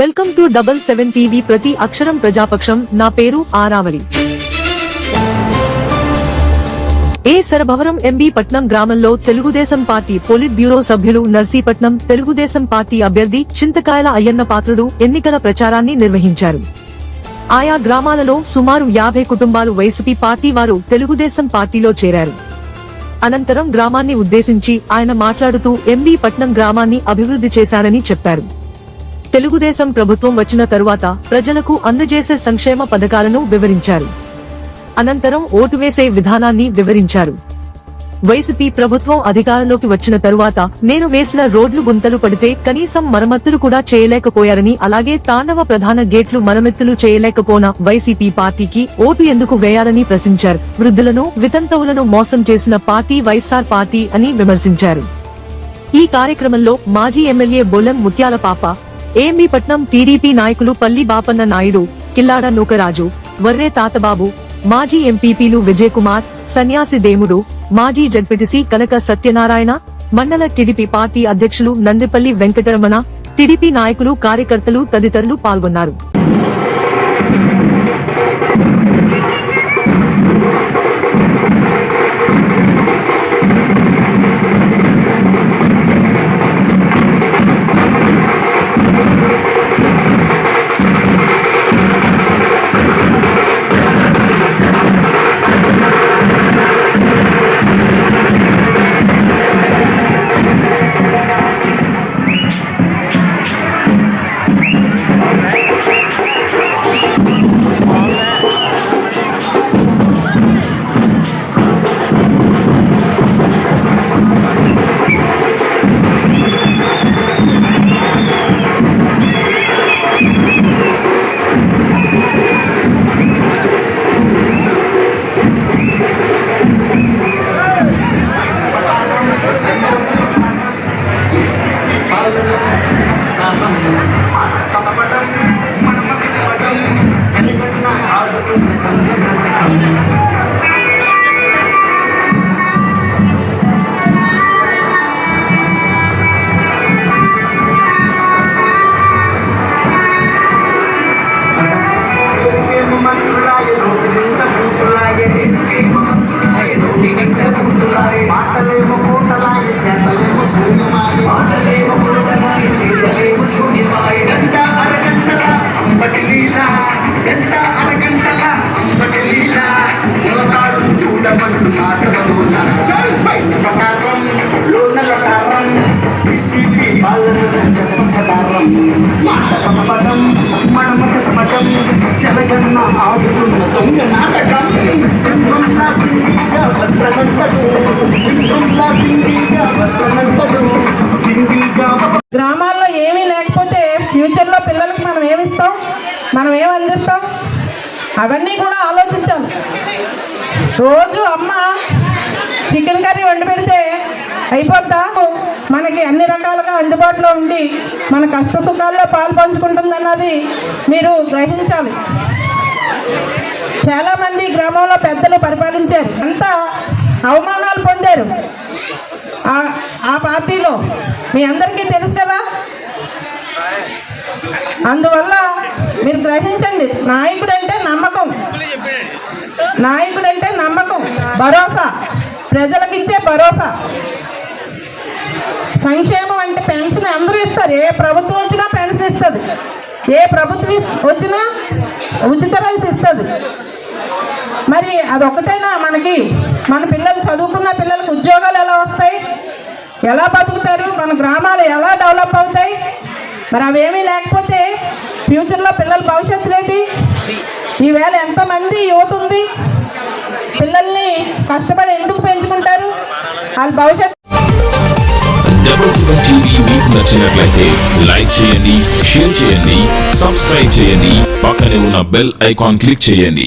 Welcome to double seven TV ప్రతి అక్షరం ప్రజాపక్షం. నా పేరు ఆరావళి. ఏ సరభవరం ఎంబీ పట్నం గ్రామంలో తెలుగుదేశం పార్టీ పోలిట్ బ్యూరో సభ్యులు నర్సీపట్నం తెలుగుదేశం పార్టీ అభ్యర్థి చింతకాయల అయ్యన్న పాత్రుడు ఎన్నికల ప్రచారాన్ని నిర్వహించారు. ఆయా గ్రామాలలో సుమారు యాభై కుటుంబాలు వైసీపీ పార్టీ వారు తెలుగుదేశం పార్టీలో చేరారు. అనంతరం గ్రామాన్ని ఉద్దేశించి ఆయన మాట్లాడుతూ ఎంబీ పట్నం గ్రామాన్ని అభివృద్ధి చేశారని చెప్పారు. తెలుగుదేశం ప్రభుత్వం వచ్చిన తరువాత ప్రజలకు అందజేసే సంక్షేమ పథకాలను వివరించారు. అనంతరం ఓటు వేసే విధానాన్ని వివరించారు. వైసీపీ ప్రభుత్వం అధికారంలోకి వచ్చిన తరువాత నేను వేసిన రోడ్లు గుంతలు పడితే కనీసం మరమ్మతులు కూడా చేయలేకపోయారని అలాగే తాండవ ప్రధాన గేట్లు మరమ్మతులు చేయలేకపోన వైసీపీ పార్టీకి ఓటు ఎందుకు వేయాలని ప్రశ్నించారు. వృద్ధులను వితంతవులను మోసం చేసిన పార్టీ వైఎస్ఆర్ పార్టీ అని విమర్శించారు. ఈ కార్యక్రమంలో మాజీ ఎమ్మెల్యే బొల్లం ముత్యాల పాప ఏఎంబీ టీడీపీ నాయకులు పల్లి బాపన్న నాయుడు కిల్లాడ నూకరాజు వర్రే తాతబాబు మాజీ ఎంపీపీలు విజయ్ కుమార్ సన్యాసి దేముడు మాజీ జడ్పీటీసీ కనక సత్యనారాయణ మండల టీడీపీ పార్టీ అధ్యక్షులు నందిపల్లి వెంకటరమణ టీడీపీ నాయకులు కార్యకర్తలు తదితరులు పాల్గొన్నారు. జలగన్న ఆడుతున్న దొంగ నాటకం సింహంలా వస్త్రమంతడు వస్త్రమంతడు గ్రామాల్లో ఏమీ లేకపోతే ఫ్యూచర్లో పిల్లలకి మనం ఏమిస్తాం? మనం ఏం అందిస్తాం? అవన్నీ కూడా ఆలోచించాం రోజు అమ్మ చికెన్ కర్రీ వండి పెడితే అయిపోద్దా? మనకి అన్ని రకాలుగా అందుబాటులో ఉండి మన కష్ట సుఖాల్లో పాలు పంచుకుంటుందన్నది మీరు గ్రహించాలి. చాలామంది గ్రామంలో పెద్దలు పరిపాలించారు. అంతా అవమానాలు పొందారు. ఆ- ఆ పార్టీలో మీ అందరికీ తెలుసు కదా? అందువల్ల మీరు గ్రహించండి. నాయకుడు అంటే నమ్మకం. నాయకుడు అంటే నమ్మకం భరోసా. ప్రజలకు ఇచ్చే భరోసా. సంక్షేమం అంటే పెన్షన్ అందరూ ఇస్తారు. ఏ ప్రభుత్వం వచ్చినా పెన్షన్ ఇస్తుంది. ఏ ప్రభుత్వం వచ్చినా ఉచిత రైస్ ఇస్తుంది. మరి అదొకటైనా మనకి? మన పిల్లలు చదువుకున్న పిల్లలకు ఉద్యోగాలు ఎలా వస్తాయి? ఎలా బతుకుతారు? మన గ్రామాలు ఎలా డెవలప్ అవుతాయి? మరి అవేమీ లేకపోతే ఫ్యూచర్లో పిల్లల భవిష్యత్తు ఏంటి ఈవేళ ఎంతమంది యువత ఉంది? పిల్లల్ని కష్టపడి ఎందుకు పెంచుకుంటారు? వాళ్ళ భవిష్యత్తు డబుల్ సెవెన్ టీవీ మీకు నచ్చినట్లయితే లైక్ చేయండి షేర్ చేయండి సబ్స్క్రైబ్ చేయండి పక్కనే ఉన్న బెల్ ఐకాన్ క్లిక్ చేయండి.